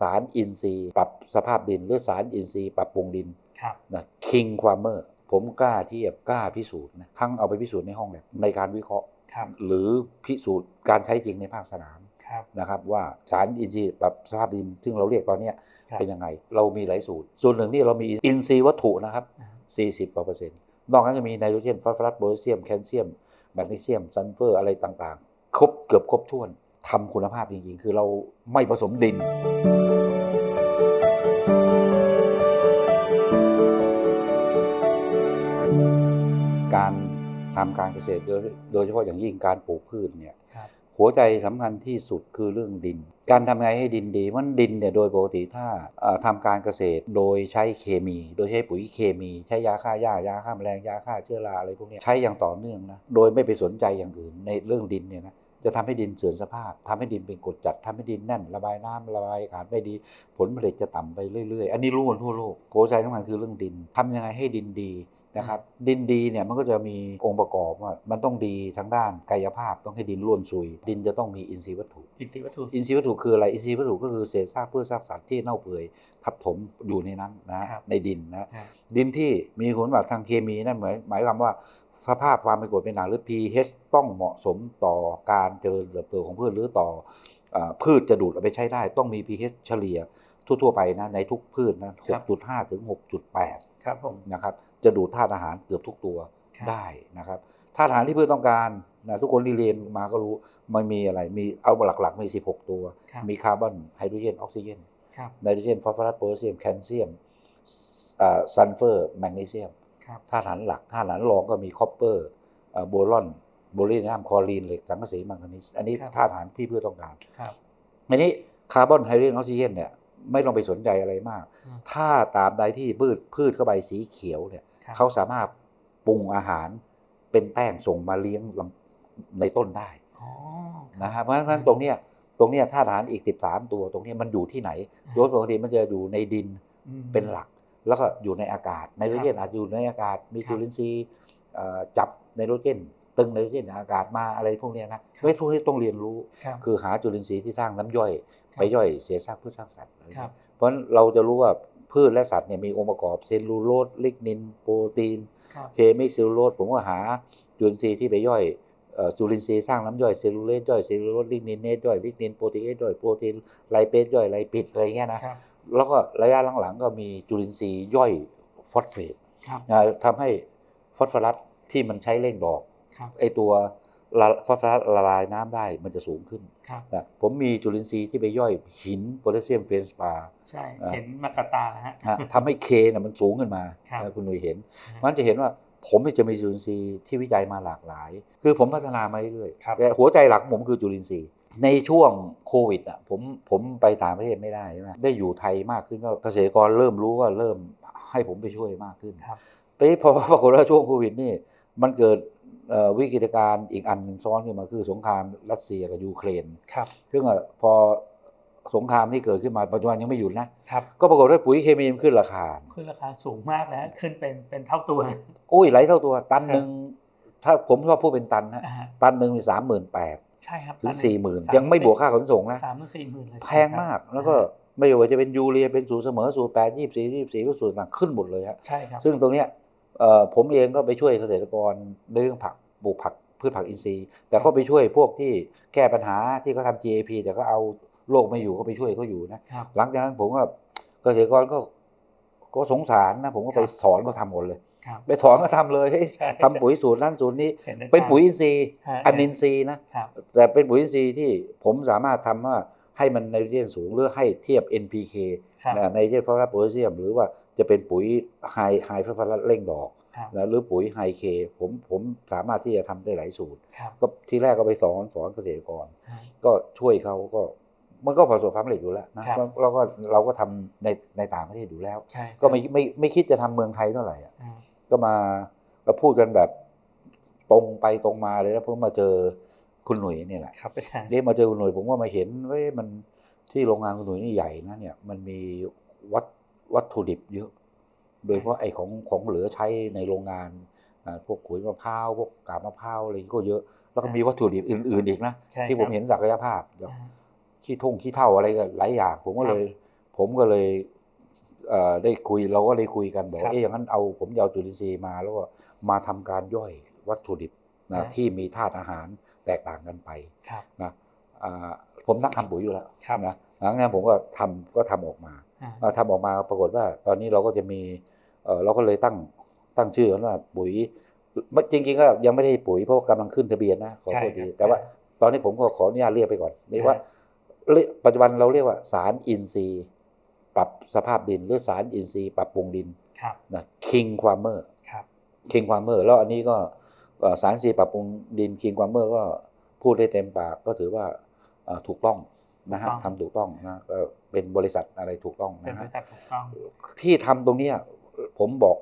สารอินทรีย์ ปรับสภาพดิน หรือสารอินทรีย์ปรับปรุงดินครับนะคิงควาเมอร์ผมกล้าเทียบกล้าพิสูจน์นะทั้งเอาไปพิสูจน์ในห้องแลบในการวิเคราะห์ครับหรือพิสูจน์การใช้จริงในภาคสนามครับนะครับว่าสารอินทรีย์ปรับสภาพดิน ซึ่งเราเรียกตอนเนี้ยครับเป็นยังไง เรามีหลายสูตร ส่วนหนึ่งนี่เรามีอินทรีย์วัตถุนะครับอ่า40กว่าเปอร์เซ็นต์นอกนั้นจะมีไนโตรเจนฟอสฟอรัสโพแทสเซียมแคลเซียมแมกนีเซียมซัลเฟอร์อะไรต่างๆ ครบเกือบครบถ้วนทำคุณภาพจริงๆ คือเราไม่ผสมดิน การทำการเกษตรโดยโดยเฉพาะอย่างยิ่งการปลูกพืชเนี่ยครับหัวใจสำคัญที่สุดคือเรื่องดิน การทำไงให้ดินดีมันดินเนี่ยโดยปกติถ้าเอ่อทำการเกษตรโดยใช้เคมี โดยใช้ปุ๋ยเคมี ใช้ยาฆ่าหญ้ายาฆ่าแมลงยาฆ่าเชื้อราอะไรพวกเนี้ยใช้อย่างต่อเนื่องนะโดยไม่ไปสนใจอย่างอื่นในเรื่องดินเนี่ยนะจะทำให้ดินเสื่อมสภาพทำให้ดินเป็นกรดจัดทำให้ดินแน่น ระบายน้ำระบายอากาศไม่ดี ผลผลิตจะต่ำไปเรื่อยๆ อันนี้รู้กันทั่วโลกหัวใจสำคัญคือเรื่องดินทำยังไงให้ดินดี นะครับดินดีเนี่ยมันก็จะมีองค์ประกอบว่ามันต้องดีทั้งด้านกายภาพต้องให้ดินร่วนซุย ดินจะต้องมีอินทรีย์วัตถุ อินทรีย์วัตถุอินทรีย์วัตถุคืออะไรอินทรีย์วัตถุก็คือเศษซากพืชซากสัตว์ที่เน่าเปื่อยทับถมอยู่ในนั้นนะครับในดินนะครับดินที่มีคุณสมบัติทางเคมีนั่นหมายหมายความว่าสภาพความเป็นกรดเป็นด่างหรือ pH ต้องเหมาะสมต่อการเจริญเติบโตของพืชหรือต่ออาพืชจะดูดเอาไปใช้ได้ ต้องมี pH เฉลี่ยทั่วๆไปนะในทุกพืชนะ6.5 ถึง 6.8 ครับผมนะครับ จะดูดธาตุอาหารเกือบทุกตัวครับได้นะครับธาตุอาหารที่พืชต้องการนะทุกคนที่เรียนมาก็รู้มันมีอะไรมีเอาหลักๆมี 16 ตัวครับมีคาร์บอนไฮโดรเจนออกซิเจนครับไนโตรเจนฟอสฟอรัสโพแทสเซียมแคลเซียมซัลเฟอร์แมกนีเซียมครับธาตุอาหารหลักธาตุอาหารรองก็มีคอปเปอร์โบรอนโบลีน้ำคลอรีนเหล็กสังกะสีมังกานีสอันนี้ครับธาตุอาหารที่พืชต้องการครับอันนี้คาร์บอนไฮโดรเจนออกซิเจนเนี่ยไม่ต้องไปสนใจอะไรมากอืมถ้าตามใดที่พืชพืชเข้าไปสีเขียวเนี่ยครับ เขาสามารถปรุงอาหารเป็นแป้งส่งมาเลี้ยงลำในต้นได้อ๋อนะครับเพราะฉะนั้นตรงเนี้ยตรงเนี้ยธาตุอาหารอีก 13 ตัวตรงเนี้ยมันอยู่ที่ไหนโดยปกติมันจะอยู่ในดินอืมเป็นหลัก แล้วก็อยู่ในอากาศไนโตรเจนอาจอยู่ในอากาศ มีครับจุลินทรีย์เอ่อจับไนโตรเจนตึงไนโตรเจนจากอากาศมาอะไรพวกเนี้ยนะเฮ้ยพวกนี้ต้องเรียนรู้ครับคือหาจุลินทรีย์ที่สร้างน้ำย่อยครับไปย่อยเสียซากพืชซากสัตว์อะไรครับเพราะฉะนั้นเราจะรู้ว่า พืชและสัตว์เนี่ยมีองค์ประกอบเซลลูโลสลิกนิน โปรตีนครับเคมีเซลลูโลสผมก็หาจุลินทรีย์ที่ไปย่อยเอ่อจุลินทรีย์สร้างน้ำย่อยเซลลูเลสย่อยเซลลูโลสลิกนินเนสย่อยลิกนินโปรตีเอสย่อยโปรตีนไลเปสย่อยไลปิดอะไรเงี้ยนะครับแล้วก็ระยะหลังๆก็มีจุลินทรีย์ย่อยฟอสเฟตครับนะทำให้ฟอสฟอรัสที่มันใช้เร่งดอกครับไอตัวละ ฟอสฟอรัสละลายน้ำได้มันจะสูงขึ้นครับนะผมมีจุลินทรีย์ที่ไปย่อยหินโพแทสเซียมเฟนสปาใช่อ่าเห็นมากับตาแล้วฮะฮะทำให้เคนะมันสูงขึ้นมาครับนะคุณหนุ่ยเห็นอืมมันจะเห็นว่าผมเนี่ยจะมีจุลินทรีย์ที่วิจัยมาหลากหลาย คือผมพัฒนามาเรื่อยครับๆแต่หัวใจหลักของผมคือจุลินทรีย์ในช่วงโควิดอะผมผมไปต่างประเทศไม่ได้ใช่ไหมได้อยู่ไทยมากขึ้นก็เกษตรกรเริ่มรู้ว่าเริ่มให้ผมไปช่วยมากขึ้นครับไปพอปรากฏว่าช่วงโควิดนี่มันเกิดเอ่อ วิกฤตการณ์อีกอันหนึ่งซ้อนขึ้นมาคือสงครามรัสเซียกับยูเครนครับซึ่งอะพอสงครามที่เกิดขึ้นมาปัจจุบันยังไม่หยุดนะครับก็ปรากฏว่าปุ๋ยเคมีมันขึ้นราคา ขึ้นราคาสูงมากแล้วขึ้นเป็นเป็นเท่าตัวอุ้ยไหลายเท่าตัว ตันหนึ่งถ้าผมชอบพูดเป็นตันนะอ่าฮะตันหนึ่งมีสามหมื่นแปดใช่ครับถึงอันสี่หมื่นสายังไม่บวกค่าขนส่งนะสามหมื่นสี่หมื่นเลยแพงมากแล้วก็ไม่ว่าจะเป็นยูเรียเป็นสูตรเสมอสูตรแปดยี่สี่ยี่สี่ก็สูตรต่างขึ้นหมดเลยฮะใช่ครับซึ่งตรงเนี้ยเอ่อ ผมเองก็ไปช่วยเกษตรกรในเรื่องผักปลูกผักพืชผักอินทรีย์ แต่ก็ไปช่วยพวกที่แก้ปัญหาที่เขาทำ GAP แต่ก็เอาโลกไม่อยู่ก็ไปช่วยเขาอยู่นะครับหลังจากนั้นผมก็เกษตรกรก็ก็สงสารนะผมก็ไปครับสอนเขาทำหมดเลยครับไปสอนก็ทำเลยเฮ้ยใช่ทำปุ๋ยสูตรนั่นสูตรนี้ห็ได้เป็นปุ๋ยชัดอินทรีย์ฮะอันอินทรีย์นะครับแต่เป็นปุ๋ยอินทรีย์ที่ผมสามารถทำว่าให้มันไนโตรเจนสูงหรือให้เทียบ NPK ครับนะไนโตรเจนฟอสฟอรัสโพแทสเซียมหรือว่า จะเป็นปุ๋ยไฮไฮฟอสฟอรัสเร่งดอกครับนะหรือปุ๋ยไฮเคผมผมสามารถที่จะทำได้หลายสูตรครับก็ที่แรกก็ไปสอนสอนเกษตรกรฮะก็ช่วยเขาก็มันก็ประสบความสำเร็จอยู่แล้วนะครับแล้วเราก็เราก็ทำในในต่างประเทศอยู่แล้วใช่ก็ไม่ไม่ไม่คิดจะทำเมืองไทยเท่าไหร่อะอ่าก็มาก็พูดกันแบบตรงไปตรงมาเลยแล้วเพิ่งมาเจอคุณหนุ่ยเนี่ยแหละครับอาจารย์เรียกมาเจอคุณหนุ่ยผมก็มาเห็นเว้ยมันที่โรงงานคุณหนุ่ยนี่ใหญ่นะเนี่ยมันมีวัต วัตถุดิบเยอะ โดยเฉพาะไอ้ของของเหลือใช้ในโรงงานอ่าพวกขุยมะพร้าวพวกกาบมะพร้าวอะไรก็เยอะ แล้วก็มีวัตถุดิบอื่น ๆ อีกนะใช่ที่ผมครับเห็นศักยภาพแบบอ่าขี้ทุ่งขี้เท่าอะไรก็หลายอย่าง ผมก็ครับเลย ผมก็เลยเอ่อได้คุยเราก็ได้คุยกันบอกครับว่าเอ๊ะอย่างนั้นเอาผมจะเอาจุลินทรีย์มา แล้วก็มาทำการย่อยวัตถุดิบครันะบที่มีธาตุอาหารแตกต่างกันไปครับนะอ่าผมนักทำปุ๋ยอยู่แล้วครับนะหลังจากนั้นผมก็ทำก็ทำออกมาอ่า เอ่อทำออกมาปรากฏว่า ตอนนี้เราก็จะมีเอ่อเราก็เลยตั้งตั้งชื่อกันว่าปุ๋ยไม่จริงๆก็ยังไม่ได้ปุ๋ยเพราะว่ากำลังขึ้นทะเบียนนะขอโทษทีใช่ครับแต่ว่าตอนนี้ผมก็ขออนุญาตเรียกไปก่อนนี่ว่าเรียกปัจจุบันเราเรียกว่าสารอินทรีย์ปรับสภาพดิน หรือสารอินทรีย์ปรับปรุงดินครับนะคิงควาเมอร์ครับคิงควาเมอร์แล้วอันนี้ก็เอ่อสารอินทรีย์ปรับปรุงดินคิงควาเมอร์ก็พูดได้เต็มปากก็ถือว่าเอ่อถูกต้องนะฮะถูกต้องทำถูกต้องนะก็ เป็นบริษัทอะไรถูกต้องเป็นนะบฮะริษัทถูกต้องที่ทำตรงเนี้ยผมบอก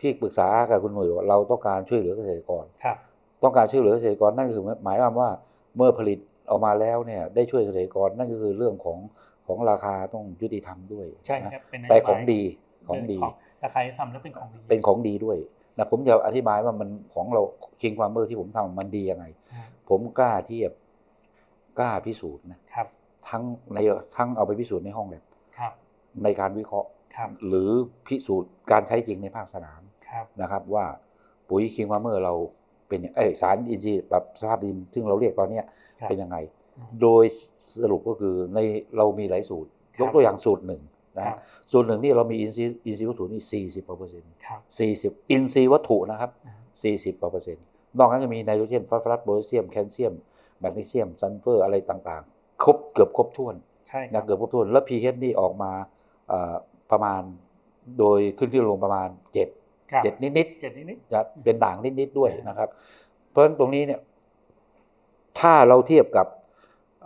ที่ปรึกษากับคุณหนุ่ยว่าเราต้องการช่วยเหลือเกษตรกรครับต้องการช่วยเหลือเกษตรกรนั่นคือหมายความว่าเมื่อผลิตออกมาแล้วเนี่ยได้ช่วยเกษตรกรนั่นก็คือเรื่องของของราคาต้องยุติธรรมด้วยใช่นะครับเป็นนโยบายแต่ของดีของดีราคาที่ทำแล้วเป็นของดีเป็นของดีด้วยนะผมจะอธิบายว่ามันของเราคิงความเมอร์ที่ผมทำมันดียังไงอ่าผมกล้าเทียบกล้าพิสูจน์นะครับ ทั้งในทั้งเอาไปพิสูจน์ในห้องแลบครับในการวิเคราะห์ครับหรือพิสูจน์การใช้จริงในภาคสนามครับนะครับ ว่าปุ๋ยคิงความเมอร์เราเป็นเอยสารอินทรีย์ปรับสภาพดิน ซึ่งเราเรียกตอนเนี้ยครับเป็นยังไงอืมโดยสรุปก็คือในเรามีหลายสูตรครับยกตัวอย่างสูตรหนึ่งนะครัฮะบสูตรหนึ่งนี่เรามีอินทรีย์อินทรีย์วัตถุนี่สี่สิบเปอร์เซ็นต์ครับสี่สิบอินทรีย์วัตถุนะครับอ่าสี่สิบเปอร์เซ็นต์นอกนั้นจะมีไนโตรเจนฟอสฟอรัสโพแทสเซียมแคลเซียมแมกนีเซียมซัลเฟอร์อะไรต่างๆ ครบเกือบครบถ้วนใช่ครันะบเกือบครบถ้วน แล้ว pH นี่ออกมาเอ่อประมาณโดยขึ้นที่ลงประมาณเจ็ดครับเจ็ดนิดๆเจ็ดนิดจะเป็นด่างนิดๆด้วยอ่านนะครับ เพราะฉะนั้นตรงนี้เนี่ย ถ้าเราเทียบกับ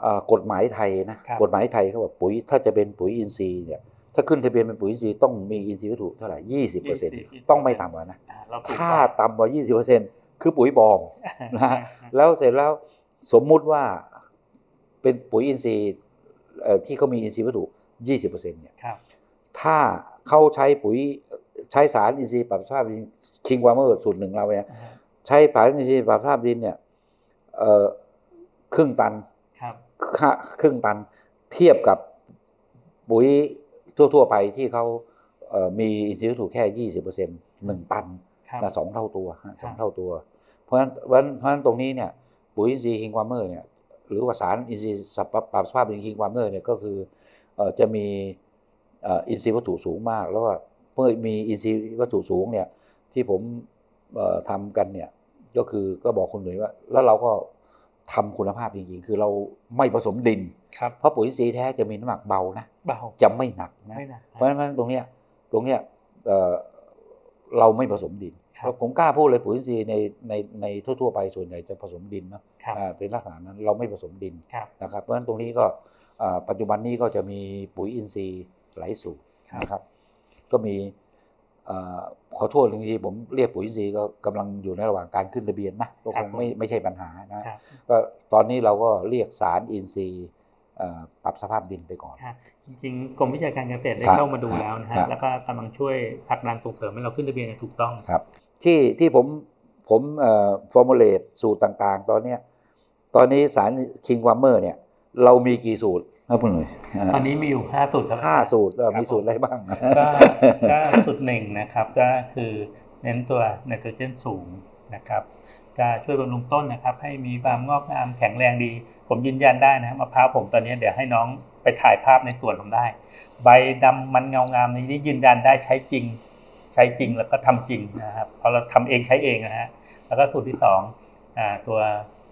เอ่อกฎหมายไทยนะครับกฎหมายไทยเขาบอกปุ๋ย ถ้าจะเป็นปุ๋ยอินทรีย์เนี่ยถ้าขึ้นทะเบียนเป็นปุ๋ยอินทรีย์ต้องมีอินทรีย์วัตถุเท่าไหร่ยี่สิบเปอร์เซ็นต์20%ต้องไม่ต่ำกว่านะอ่าเราถูกถ้าต่ำกว่ายี่สิบเปอร์เซ็นต์คือปุ๋ยปลอมนะฮะแล้วเสร็จแล้วสมมุติว่า เป็นปุ๋ยอินทรีย์เอ่อที่เขามีอินทรีย์วัตถุยี่สิบเปอร์เซ็นต์เนี่ยครับถ้าเขาใช้ปุ๋ยใช้สารอินทรีย์ปรับสภาพดินคิงวาเมอร์สูตรหนึ่งเราเนี่ยอ่าใช้สารอินทรีย์ปรับสภาพดินเนี่ยเอ่อครึ่งตันครับค่าครึ่งตันเทียบกับปุ๋ยทั่ว ๆ ไปที่เขาเอ่อมีอินทรีย์วัตถุแค่ยี่สิบเปอร์เซ็นต์หนึ่งตันครับนะสองเท่าตัวฮะสองครับเท่าตัวเพราะฉะนั้นเพราะฉะนั้นเพราะฉะนั้นตรงนี้เนี่ยปุ๋ยอินทรีย์คิงวาเมอร์เนี่ย หรือว่าสารอินทรีย์ปรับปรับสภาพดินคิงวาเมอร์เนี่ยก็คือเอ่อจะมีเอ่ออินทรีย์วัตถุสูงมาก แล้วก็เมื่อมีอินทรีย์วัตถุสูงเนี่ยที่ผมเอ่อทำกันเนี่ยก็คือก็บอกคุณหนุ่ยว่า แล้วเราก็ทำคุณภาพจริงๆ คือเราไม่ผสมดินครับเพราะปุ๋ยอินทรีย์แท้จะมีน้ำหนักเบานะเบาจะไม่หนักนะไม่หนักเพราะฉะนั้นตรงเนี้ยตรงเนี้ยเอ่อเราไม่ผสมดิน ครับผมกล้าพูดเลยปุ๋ยอินทรีย์ในในในทั่วๆไปส่วนใหญ่จะผสมดินนะครับอ่าเป็นลักษณะนั้นเราไม่ผสมดินครับนะครับเพราะฉะนั้นตรงนี้ก็อ่าปัจจุบันนี้ก็จะมีปุ๋ยอินทรีย์หลายสูตรครับนะครับก็มีอ่าขอโทษจริงๆผมเรียกปุ๋ยอินทรีย์ก็กำลังอยู่ในระหว่างการขึ้นทะเบียนนะก็คงไม่ไม่ใช่ปัญหานะครับก็ตอนนี้เราก็เรียกสารอินทรีย์เอ่อปรับสภาพดินไปก่อนครับจริงๆกรมวิชาการเกษตรได้ครับเข้ามาดูแล้วนะครัฮะบแล้วก็กำลังช่วยผลักดันส่งเสริมให้เราขึ้นทะเบียนอย่างถูกต้องครับ ที่ที่ผมผมเอ่อฟอร์มูลเลตสูตรต่างๆ ตอนเนี้ยตอนนี้สารคิงวัมเมอร์เนี่ย เรามีกี่สูตรครับคุณหนุ่ยตอนนี้มีอยู่5สูตรครับห้าสูตรเออครับมีสูตรอะไรบ้างก็ก็สูตรหนึ่งนะครับก็คือเน้นตัวไนโตรเจนสูงนะครับก็ช่วยบำรุงต้นนะครับ ให้มีความงอกงามแข็งแรงดี ผมยืนยันได้นะมะพร้าวผมตอนนี้เดี๋ยวให้น้องไปถ่ายภาพในสวนผมได้ ใบดำมันเงางามนี้ยืนยันได้ใช้จริงใช้จริงแล้วก็ทำจริงนะครับเพราะเราทำเองใช้เองนะฮะแล้วก็สูตรที่สองอ่าตัว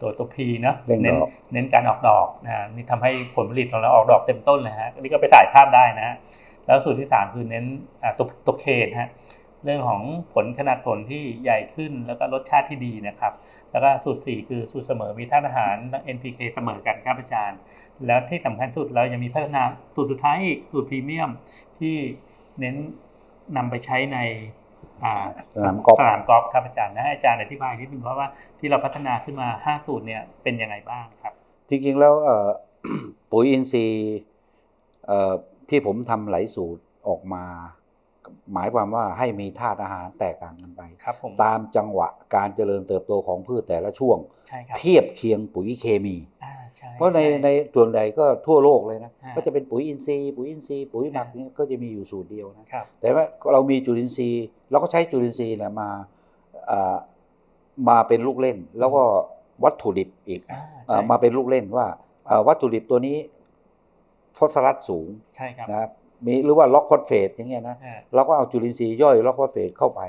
ตัวตัวพีเนาะเร่งดอกเน้นเน้นการออกดอกนะนี่ทำให้ผลผลิตของเราออกดอกเต็มต้นเลยฮะนี่ก็ไปถ่ายภาพได้นะฮะแล้วสูตรที่สามคือเน้นอ่าตัวตัวเคนฮะเรื่องของผลขนาดผลที่ใหญ่ขึ้นแล้วก็รสชาติที่ดีนะครับ แล้วก็สูตรสี่คือสูตรเสมอมีธาตุอาหาร NPK เสมอกันครับอาจารย์ แล้วที่สำคัญสุดเรายังมีพัฒนาสูตรสุดท้ายอีกสูตรพรีเมียมที่เน้น นำไปใช้ในอ่าสนามกอล์ฟสนามกอล์ฟครับอาจารย์นะให้อาจารย์อธิบายนิดนึงเพราะว่าที่เราพัฒนาขึ้นมา 5 สูตรเนี่ยเป็นยังไงบ้างครับ จริงๆแล้วเอ่อปุ๋ยอินทรีย์เอ่อที่ผมทำหลายสูตรออกมา หมายความว่าให้มีธาตุอาหารแตกต่างกันไป ครับผมตามจังหวะการเจริญเติบโตของพืชแต่ละช่วง ใช่ครับเทียบเคียงปุ๋ยเคมี อ่าใช่เพราะในช่ ในส่วนใดก็ทั่วโลกเลยนะอ่าก็จะเป็นปุ๋ยอินทรีย์ปุ๋ยอินทรีย์ปุ๋ยหมักอ่า เนี่ยก็จะมีอยู่สูตรเดียวนะ ครับ แต่ว่าเรามีจุลินทรีย์เราก็ใช้จุลินทรีย์เนี่ยมาอ่ามาเป็นลูกเล่น แล้วก็วัตถุดิบอีก อ่าอ่าใช่มาเป็นลูกเล่นว่าอ่าวัตถุดิบตัวนี้ฟอสฟอรัสสูงใช่ครับ นะครับ มีหรือว่าล็อกฟอสเฟตอย่างเงี้ยนะอ่าเราก็เอาจุลินทรีย์ย่อยล็อกฟอสเฟตเข้าไป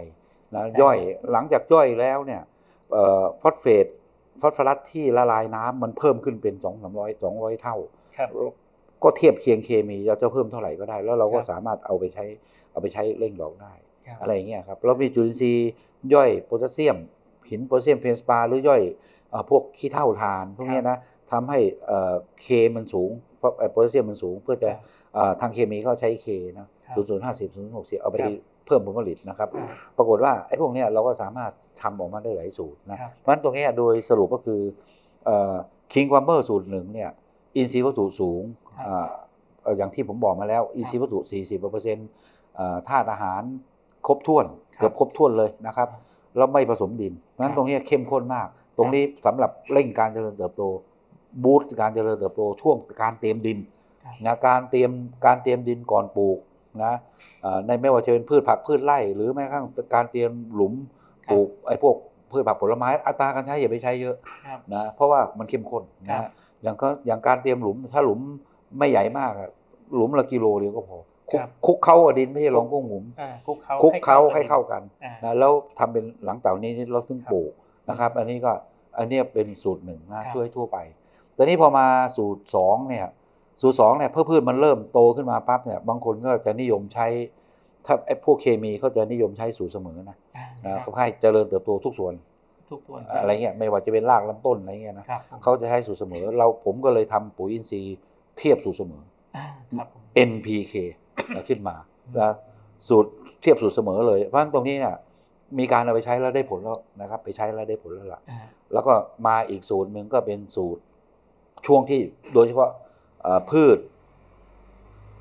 นะใช่ย่อยหลังจากย่อยแล้วเนี่ยเอ่อฟอสเฟตฟอสฟอรัสที่ละลายน้ำมันเพิ่มขึ้นเป็นสองสามร้อยสองร้อยเท่าครับก็เทียบเคียงเคมีเราจะเพิ่มเท่าไหร่ก็ได้ แล้วเราก็ครับสามารถเอาไปใช้เอาไปใช้เร่งดอกได้ครับอะไรอย่างเงี้ยครับเรามีจุลินทรีย์ย่อยโพแทสเซียม หินโพแทสเซียมเฟนสปาหรือย่อยเอ่อพวกขี้เถ้าทานพวกเนี้ยนะทำให้เอ่อเคมันสูง เพราะเอ่อโพแทสเซียมมันสูงเพื่อจะครับเอ่อทางเคมีเขาใช้เคนะครับศูนย์ศูนย์ห้าสิบศูนย์หกสิบเอาไปครับเพิ่มผลผลิตนะครับอ่าปรากฏว่าไอ้พวกเนี้ยเราก็สามารถทำออกมาได้หลายสูตรนะครับเพราะฉะนั้นตรงเนี้ยโดยสรุปก็คือคิงควอมเบอร์สูตรหนึ่งเนี่ยอินทรีย์วัตถุสูงครับอ่าเอ่ออย่างที่ผมบอกมาแล้ว อินทรีย์วัตถุ 40เปอร์เซ็นต์ธาตุอาหารครบถ้วนครับเกือบครบถ้วนเลยนะครับครับแล้วไม่ผสมดินเพราะฉะนั้นครับตรงเนี้ยเข้มข้นมาก ตรงนี้สำหรับเร่งการเจริญเติบโต บูสต์การเจริญเติบโตช่วงการเตรียมดินครับนะการเตรียมการเตรียมดินก่อนปลูกนะเอ่อในไม่ว่าจะเป็นพืชผักพืชไร่หรือแม้กระทั่งการเตรียมหลุมครับปลูกไอ้พวกพืชผักผลไม้อัตราการใช้อย่าไปใช้เยอะครับนะเพราะว่ามันเข้มข้นครันะบฮะอย่างก็อย่างการเตรียมหลุมถ้าหลุมไม่ใหญ่มากอะหลุมละกิโลเดียวก็พอคลุกครับคลุกเข้ากับดินไม่ใช่ลงกุ้งหลุมอ่าคลุกเขาคลุกเขาบให้เข้ากันอ่านะแล้วทำเป็นหลังเต่านี้เราถึงครับปลูกนะครับ อันนี้ก็อันเนี้ยเป็นสูตรหนึ่งครันะบช่วยทั่วไป แต่นี้พอมาสูตรสองเนี่ย สูตรสองเนี่ยเพื่อพืชมันเริ่มโตขึ้นมาปั๊บเนี่ย บางคนก็จะนิยมใช้ ถ้าไอ้พวกเคมีเขาจะนิยมใช้สูตรเสมอนะอ่านะครับเขาให้เจริญเติบโตทุกส่วนทุกตัวอะไรเงี้ยไม่ว่าจะเป็นรากลำต้นอะไรเงี้ยนะครับผมเขาจะใช้สูตรเสมอ เราผมก็เลยทำปุ๋ยอินทรีย์เทียบสูตรเสมออ่าครับผม NPK ขึ้นมาแล้วสูตรเทียบสูตรเสมอเลย เพราะฉะนั้นตรงนี้เนี่ยมีการเอาไปใช้แล้วได้ผลแล้วนะครับ ไปใช้แล้วได้ผลแล้วล่ะอ่าแล้วก็มาอีกสูตรหนึ่งก็เป็นสูตร ช่วงที่โดยเฉพาะเอ่อพืช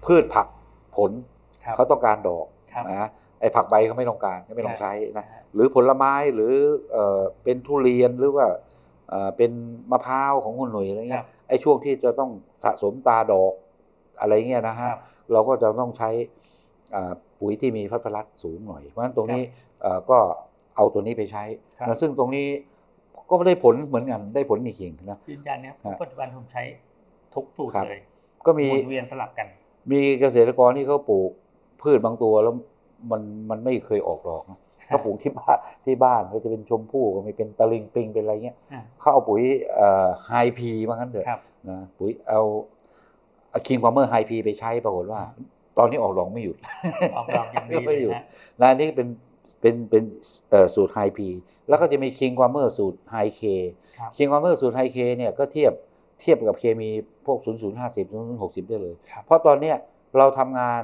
พืชผักผลครับเขาต้องการดอกครับนะไอ้ผักใบเขาไม่ต้องการก็ไม่ต้องใช้นะอ่าหรือผลไม้หรือเอ่อเป็นทุเรียนหรือว่าเอ่อเป็นมะพร้าวของคุณหนุ่ยอะไรคเงี้รัยบไอ้ช่วงที่จะต้องสะสมตาดอกอะไรเงี้ยนะคฮะรับเราก็จะต้องใช้อ่าปุ๋ยที่มีฟอสฟอรัสสูงหน่อย เพราะฉะนั้นตรงนี้เอ่อก็เอาตัวนี้ไปใช้ครับนะซึ่งตรงนี้ ก็ได้ผลเหมือนกันได้ผลจริงๆนะยืนยันเนี่ยฮะปัจจุบันผมใช้ทุกสูตรครับเลย ก็หมีมุนเวียนสลับกัน มีเกษตรกรที่เขาปลูกพืชบางตัวแล้วมันมันไม่เคยออกดอกนะเขาปลูกที่บ้านที่บ้านก็จะเป็นชมพู่ก็มีเป็นตะลิงปิงเป็นอะไรเงี้ยอ่าเขาเอาปุ๋ยไฮพีว่างั้นเถอะครับนะปุ๋ยเอาคิงควอมเมอร์ไฮพีไปใช้ปรากฏว่า ตอนนี้ออกดอกไม่หยุดออกดอกอย่างดีไม่เลยหยุดนะนะอันนี้เป็นเป็นเป็นเอ่อสูตรไฮพี แล้วก็จะมีคิงควอมเมอร์สูตรไฮเคครับคิงควอมเมอร์สูตรไฮเคเนี่ยก็เทียบเทียบกับเคมีพวก 0 0 5 0 0 0 60 ได้เลยครับเพราะตอนเนี้ยเราทำงาน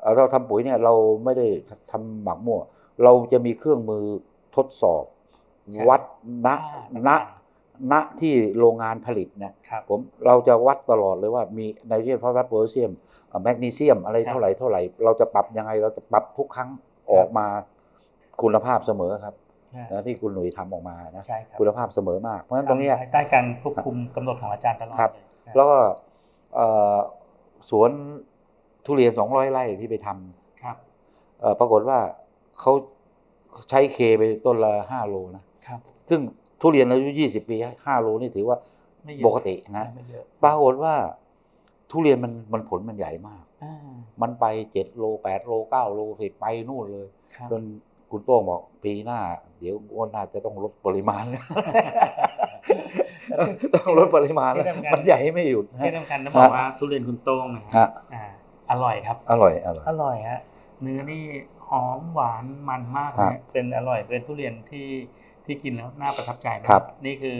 เอ่อเราทำปุ๋ยเนี่ยเราไม่ได้ทำหมักมั่ว เราจะมีเครื่องมือทดสอบใช่วัดณอ่าณณที่โรงงานผลิตเนี่ยครับผมเราจะวัดตลอดเลยว่ามีไนโตรเจนฟอสฟอรัสโพแทสเซียมเอ่อแมกนีเซียมอะไรครับเท่าไหร่เท่าไหร่ เราจะปรับยังไงเราจะปรับทุกครั้งออกมาคุณภาพเสมอครับอ่า นะที่คุณหนุ่ยทำออกมานะใช่ครับคุณภาพเสมอมากเพราะฉะนั้นตรงเนี้ยภายใต้การควบคุมกำหนดของอาจารย์ตลอดครับเลยนะแล้วก็เอ่อสวนทุเรียน200ไร่ที่ไปทำครับเอ่อปรากฏว่าเขาใช้เคไปต้นละ5โลนะครับซึ่งทุเรียนอายุ20ปี5โลนี่ถือว่าไม่เยอะปกตินะไม่เยอะปรากฏว่าทุเรียนมันมันผลมันใหญ่มากอ่ามันไป7โล8โล9โลสิไปนู่นเลยครับจนคุณโต้งบอกปีหน้า เดี๋ยวงวดหน้าจะต้องลดปริมาณแล้วต้องลดปริมาณแล้วที่ทำงานมันใหญ่ไม่หยุดนะที่สำคัญต้องบอกว่าทุเรียนคุณโต้งนะฮะอ่าอร่อยครับ อร่อยอร่อยอร่อยฮะเนื้อนี่หอมหวานมันมากครับนะเป็นอร่อยเป็นทุเรียนที่ที่กินแล้วน่าประทับใจมากครับนี่คือ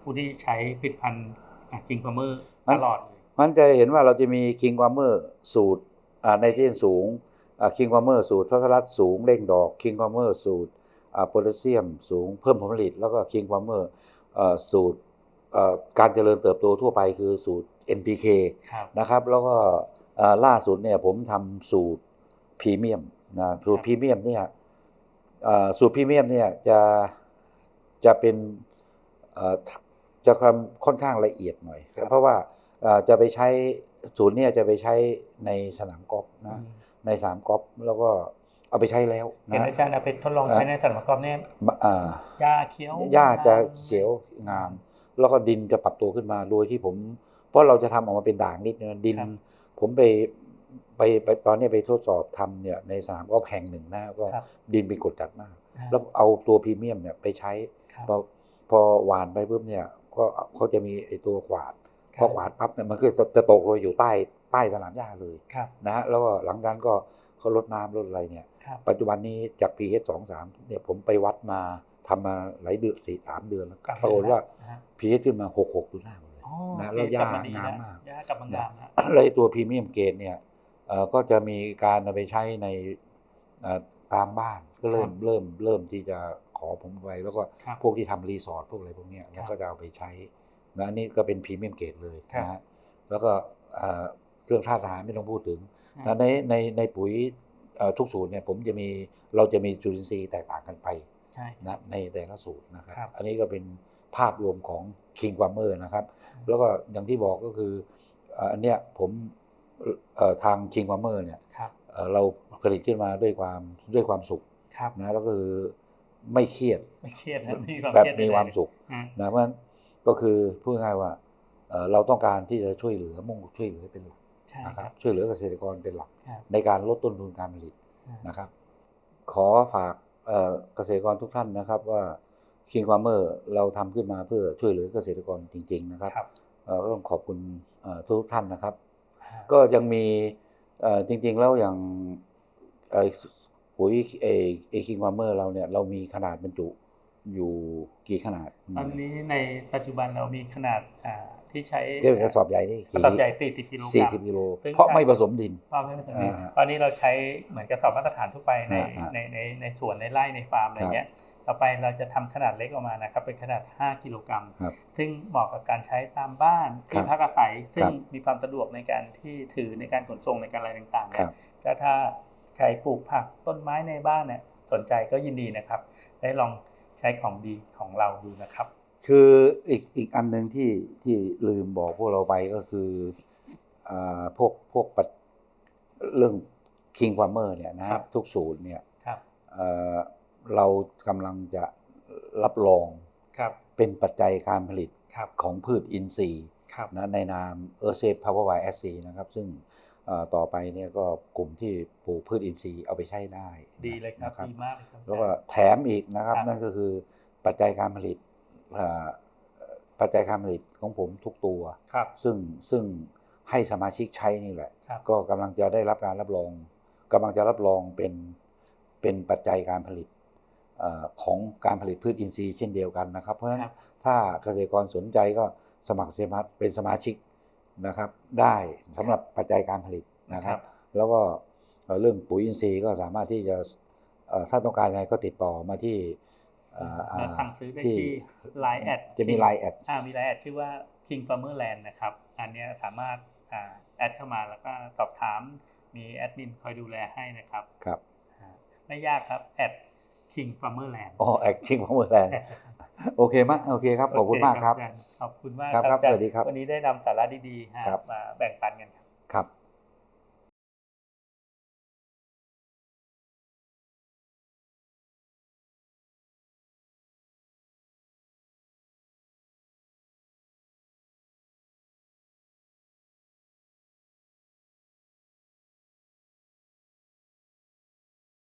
ผู้ที่ใช้ผลิตภัณฑ์จิงฟาร์เมอร์มัตนลอดเลยมันจะเห็นว่าเราจะมีคิงควอมเมอร์สูตรไนเตรเจนสูงคิงควอมเมอร์สูตรฟอสฟอรัสสูงเร่งดอกคิงควอมเมอร์สูตร โพแทสเซียมสูงเพิ่มผลผลิต แล้วก็คิงควอมเมอร์สูตรเอ่อการเจริญเติบโตทั่วไปคือสูตร NPK ครับนะครับ แล้วก็เอ่อล่าสุดเนี่ยผมทำสูตรพรีเมียมนะสูตรพรีเมียมเนี่ยเอ่อสูตรพรีเมียมเนี่ยจะจะเป็นเอ่อจะความค่อนข้างละเอียดหน่อย เพราะว่าเอ่อจะไปใช้สูตรเนี่ยจะไปใช้ในสนามกอล์ฟนะในสนามกอล์ฟแล้วก็ เอาไปใช้แล้วเห็นนะอาจารย์เอาไปทดลองใช้ในสนามกอล์ฟเนี่ยอ่าหญ้าเขียวหญ้าจะเขียวงาม แล้วก็ดินจะปรับตัวขึ้นมาโดยที่ผม เพราะเราจะทำออกมาเป็นด่างนิดนึงดิน ผมไปไปไปตอนนี้ไปทดสอบทำเนี่ยในสนามก็แห่งหนึ่งนะก็ครับดินเป็นกรดจัดมากอ่าแล้วเอาตัวพรีเมียมเนี่ยไปใช้ครับพอพอหวานไปปุ๊บเนี่ยก็เขาจะมีไอตัวขวาดพอขวาดปั๊บเนี่ยมันก็จะจะตกลงอยู่ใต้ใต้สนามหญ้าเลยครับนะฮะแล้วก็หลังจากนั้นก็เขาลดน้ำลดอะไรเนี่ยครับ ปัจจุบันนี้จาก pH สองสามเนี่ยผมไปวัดมาทำมาหลายเดือนสี่สามเดือนแล้วปรากฏว่านะฮะ pH ขึ้นมาหกหกจุดห้าหมดเลยอ๋อนะโอเคแล้วหญ้ากลับดีงามมากหญ้ากลับมางามนะแล้วไอ้ตัวพรีเมียมเกรดเนี่ยเอ่อก็จะมีการเอาไปใช้ในเอ่อตามบ้านก็เริ่มเริ่มเริ่มที่จะขอผมไว้แล้วก็ครับพวกที่ทำรีสอร์ทพวกอะไรพวกเนี้ยแล้วก็จะเอาไปใช้นะอันนี้ก็เป็นพรีเมียมเกรดเลยครับนะฮะแล้วก็เอ่อเครื่องธาตุอาหารไม่ต้องพูดถึงอืมนะในในในปุ๋ยเอ่อ ทุกสูตรเนี่ยผมจะมีเราจะมีจุลินทรีย์แตกต่างกันไปใช่นะในแต่ละสูตรนะครับครับ อันนี้ก็เป็นภาพรวมของ King Farmer นะครับ แล้วก็อย่างที่บอกก็คือเอ่ออันเนี้ยผมเอ่อทาง King Farmer เนี่ยครับเอ่อเราผลิตขึ้นมาด้วยความด้วยความสุขครับนะแล้วก็คือไม่เครียดไม่เครียดนะมีความแบบเครียดมีความสุขอืมนะเพราะฉะนั้นก็คือพูดง่ายๆว่าเอ่อเราต้องการที่จะช่วยเหลือมุ่งช่วยเหลือเป็นหลักใช่ นะคครัรับบช่วยเหลือเกษตรกรเป็นหลักครับในการลดต้นทุนการผลิตอ่านะครับ ขอฝากเอ่อเกษตรกรทุกท่านนะครับว่า King Farmer เราทำขึ้นมาเพื่อช่วยเหลือเกษตรกรจริง ๆ นะครับครับเอ่อก็ต้องขอบคุณเอ่อทุกท่านนะครับอ่าก็ยังมีเอ่อจริง ๆ แล้วอย่างเอ่อปุ๋ยเอเอคิงฟาร์เมอร์เราเนี่ยเรามีขนาดบรรจุอยู่กี่ขนาด ตอนนี้ในปัจจุบันเรามีขนาดอ่า ที่ใช้เรียกกระสอบใหญ่นี่กระสอบใหญ่40กิโลกรัมสี่สิบกิโลซึ่งเพราะไม่ผสมดินความไม่ผสมดินอ่าตอนนี้เราใช้เหมือนกระสอบมาตรฐานทั่วไปในอ่าอ่าในในในสวนในไร่ในฟาร์มอะไรเงี้ยต่อไปเราจะทำขนาดเล็กออกมานะครับเป็นขนาด 5 กิโลกรัมครับซึ่งเหมาะกับการใช้ตามบ้านครัที่บพักอาศัยซึ่คงรับมีความสะดวกในการที่ถือในการขนส่งในการอะไรต่างๆคเนี่รัยบก็ถ้าใครปลูกผักต้นไม้ในบ้านเนี่ยสนใจก็ยินดีนะครับ ได้ลองใช้ของดีของเราดูนะครับ คืออีกอีกอันหนึ่งที่ที่ลืมบอกพวกเราไปก็คืออ่าพวกพวกปัจเรื่อง King Farmer เนี่ยนะคครัรับบทุกสูตรเนี่ยครับเอ่อเรากำลังจะรับรองครับเป็นปัจจัยการผลิตครับของพืชอินทรีย์ ครับนะในนามเออร์เซฟพาวเวอร์ไวเอสซีนะครับซึ่งเอ่อต่อไปเนี่ยก็กลุ่มที่ปลูกพืชอินทรีย์เอาไปใช้ได้ดีเลยครับนะดีมากเลยครับ แล้วก็แถมอีกนะครับครับ นั่นก็คือปัจจัยการผลิตเอ่อ ปัจจัยการผลิตของผมทุกตัวครับซึ่งซึ่งให้สมาชิกใช้นี่แหละครับก็กำลังจะได้รับการรับรองกำลังจะรับรองเป็นเป็นปัจจัยการผลิตเอ่อของการผลิตพืชอินทรีย์เช่นเดียวกันนะครับ เพราะฉะนั้นครับถ้าเกษตรกรสนใจก็สมัครสมัครเป็นสมาชิกนะครับ ได้สำหรับปัจจัยการผลิตนะครับ แล้วก็เอ่อเรื่องปุ๋ยอินทรีย์ก็สามารถที่จะเอ่อถ้าต้องการยังไงก็ติดต่อมาที่เอ่ออ่า มาสั่งซื้อได้ที่ Line แอดจะมีไลน์แอดอ่ามีไลน์แอดชื่อว่า King Farmer Land นะครับ อันเนี้ยสามารถอ่าแอดเข้ามาแล้วก็สอบถาม มีแอดมินคอยดูแลให้นะครับ ครับอ่าไม่ยากครับแอด King Farmer Land อ๋อแอคชิงของเมอร์แลนด์โอเคมั้ยโอเคครับ ขอบคุณมากครับโเอาจารย์ขอบคุณมากครับครับอาจาย์สวัสดีครับ วันนี้ได้นำสาระดีๆฮะครับมาแบ่งปันกันครับ